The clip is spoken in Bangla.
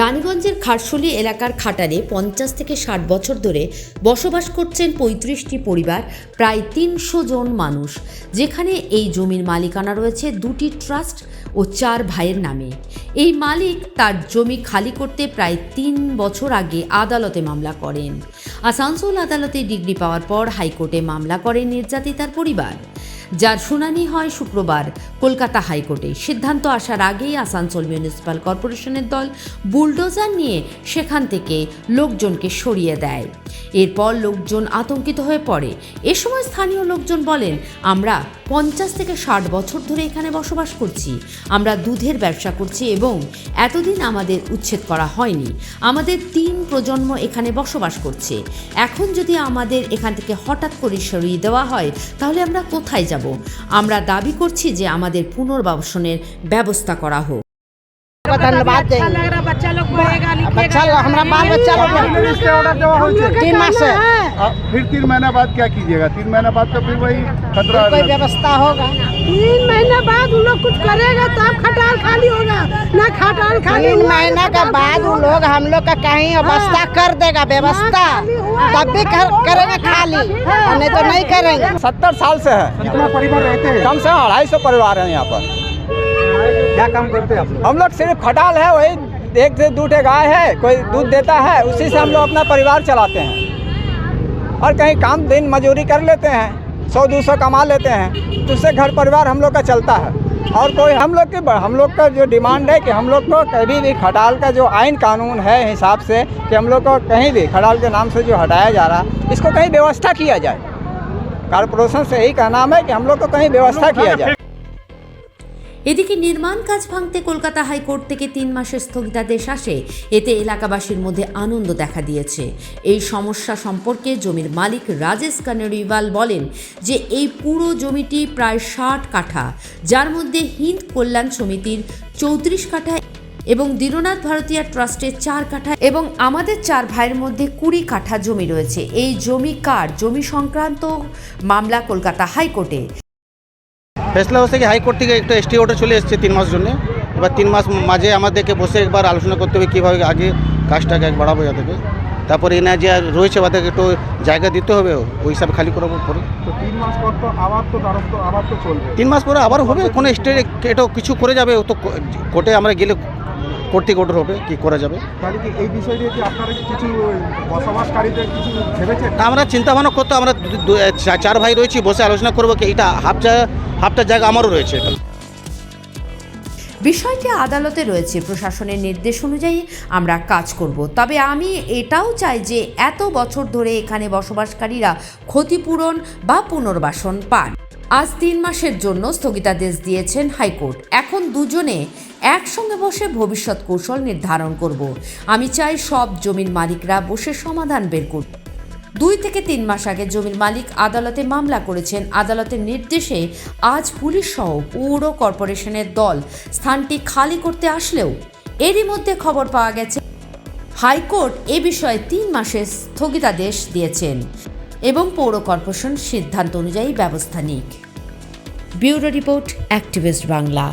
রানীগঞ্জের খারশলি এলাকার খাটারে পঞ্চাশ থেকে ষাট বছর ধরে বসবাস করছেন পঁয়ত্রিশটি পরিবার, প্রায় তিনশো জন মানুষ। যেখানে এই জমির মালিকানা রয়েছে দুটি ট্রাস্ট ও চার ভাইয়ের নামে। এই মালিক তার জমি খালি করতে প্রায় তিন বছর আগে আদালতে মামলা করেন। আসানসোল আদালতে ডিগ্রি পাওয়ার পর হাইকোর্টে মামলা করেন নির্যাতিতার পরিবার। যার শুনানি হয় শুক্রবার। কলকাতা হাইকোর্টে। সিদ্ধান্ত আসার আগেই আসানসোল মিউনিসিপ্যাল কর্পোরেশনের দল বুলডোজার নিয়ে সেখান থেকে লোকজনকে সরিয়ে দেয়। এরপর লোকজন আতঙ্কিত হয়ে পড়ে। এ সময় স্থানীয় লোকজন বলেন, আমরা পঞ্চাশ থেকে ষাট বছর ধরে এখানে বসবাস করছি। আমরা দুধের ব্যবসা করছি এবং এতদিন আমাদের উচ্ছেদ করা হয়নি। আমাদের তিন প্রজন্ম এখানে বসবাস করছে। এখন যদি আমাদের এখান থেকে হঠাৎ করে সরিয়ে দেওয়া হয়, তাহলে আমরা কোথায় যাব? আমরা দাবি করছি যে আমাদের পুনর্বাসনের ব্যবস্থা করা হোক। धन्यवाद अच्छा देंगे। बच्चा लोग बच्चा हमारा बाल बच्चा लोग हो। तीन मास से फिर तीन महीना बाद क्या कीजिएगा? तीन महीना बाद तो फिर वही खतरा कोई व्यवस्था होगा? तीन महीने बाद उन लोग कुछ करेगा तब खटाल खाली होगा। ना खटाल खाली तीन महीना के बाद वो लोग हम लोग का कहीं व्यवस्था कर देगा व्यवस्था। तब भी कर, करेंगे खाली। नहीं तो नहीं करेंगे। सत्तर साल से है। कितना परिवार रहते हैं? कम से कम अढ़ाई सौ परिवार है यहाँ पर। क्या काम करते हैं हम लोग सिर्फ़ खटाल है, वही एक से दो ठे गाय है, कोई दूध देता है, उसी से हम लोग अपना परिवार चलाते हैं। और कहीं काम, दिन मजूरी कर लेते हैं, सौ दो सौ कमा लेते हैं तो उससे घर परिवार हम लोग का चलता है। और कोई हम लोग की हम लोग का जो डिमांड है कि हम लोग को कभी भी खटाल का जो आइन कानून है हिसाब से कि हम लोग को कहीं भी खटाल के नाम से जो हटाया जा रहा, इसको कहीं व्यवस्था किया जाए। कारपोरेशन से यही कहना है कि हम लोग को कहीं व्यवस्था किया जाए। এদিকে নির্মাণ কাজ ভাঙতে কলকাতা হাইকোর্ট থেকে তিন মাসের স্থগিতাদেশ আসে। এতে এলাকাবাসীর মধ্যে আনন্দ দেখা দিয়েছে। এই সমস্যা সম্পর্কে জমির মালিক রাজেশ কানেরিওয়াল বলেন যে, এই পুরো জমিটি প্রায় ষাট কাঠা। যার মধ্যে হিন্দ কল্যাণ সমিতির চৌত্রিশ কাঠা এবং দীননাথ ভারতীয় ট্রাস্টের চার কাঠা এবং আমাদের চার ভাইয়ের মধ্যে কুড়ি কাঠা জমি রয়েছে। এই জমি কার? জমি সংক্রান্ত মামলা কলকাতা হাইকোর্টে। ফেসলা হচ্ছে কি হাইকোর্ট থেকে একটা এসটি অর্ডার চলে এসেছে তিন মাস জন্য। এবার তিন মাস মাঝে আমাদেরকে বসে একবার আলোচনা করতে হবে কীভাবে আগে কাজটাকে এক বাড়াবো যাদেরকে তারপরে এনা যে রয়েছে ওদেরকে একটু জায়গা দিতে হবে ওই হিসাবে খালি করাবো পরে। তিন মাস পর তো আবার তো দ্বারস্থ আবার তো চলবে। তিন মাস পরে আবার হবে কোনো স্টেটে এটা কিছু করে যাবে তো কোর্টে আমরা গেলে কোর্ট থেকে অর্ডার হবে কি করা যাবে। এই বিষয় কিছু আমরা চিন্তা ভাবনা করতে আমরা চা- চার ভাই রয়েছি বসে আলোচনা করব কি এটা হাফ জায়গা হাফটা জায়গা আমারও রয়েছে বিষয়টি আদালতে রয়েছে, প্রশাসনের নির্দেশ অনুযায়ী আমরা কাজ করব। তবে আমি এটাও চাই যে এত বছর ধরে এখানে বসবাসকারীরা ক্ষতিপূরণ বা পুনর্বাসন পান। আজ তিন মাসের জন্য স্থগিতাদেশ দিয়েছেন হাইকোর্ট। এখন দুজনে একসঙ্গে বসে ভবিষ্যৎ কৌশল নির্ধারণ করব। আমি চাই সব জমির মালিকরা বসে সমাধান বের করুন দুই থেকে তিন মাস আগে জমির মালিক আদালতে মামলা করেছেন। আদালতের নির্দেশে আজ পুলিশ সহ পৌর কর্পোরেশনের দল স্থানটি খালি করতে আসলেও এরই মধ্যে খবর পাওয়া গেছে, হাইকোর্ট এ বিষয়ে তিন মাসের স্থগিতাদেশ দিয়েছেন এবং পৌর কর্পোরেশন সিদ্ধান্ত অনুযায়ী ব্যবস্থা নিক। Bureau report activist Bangla.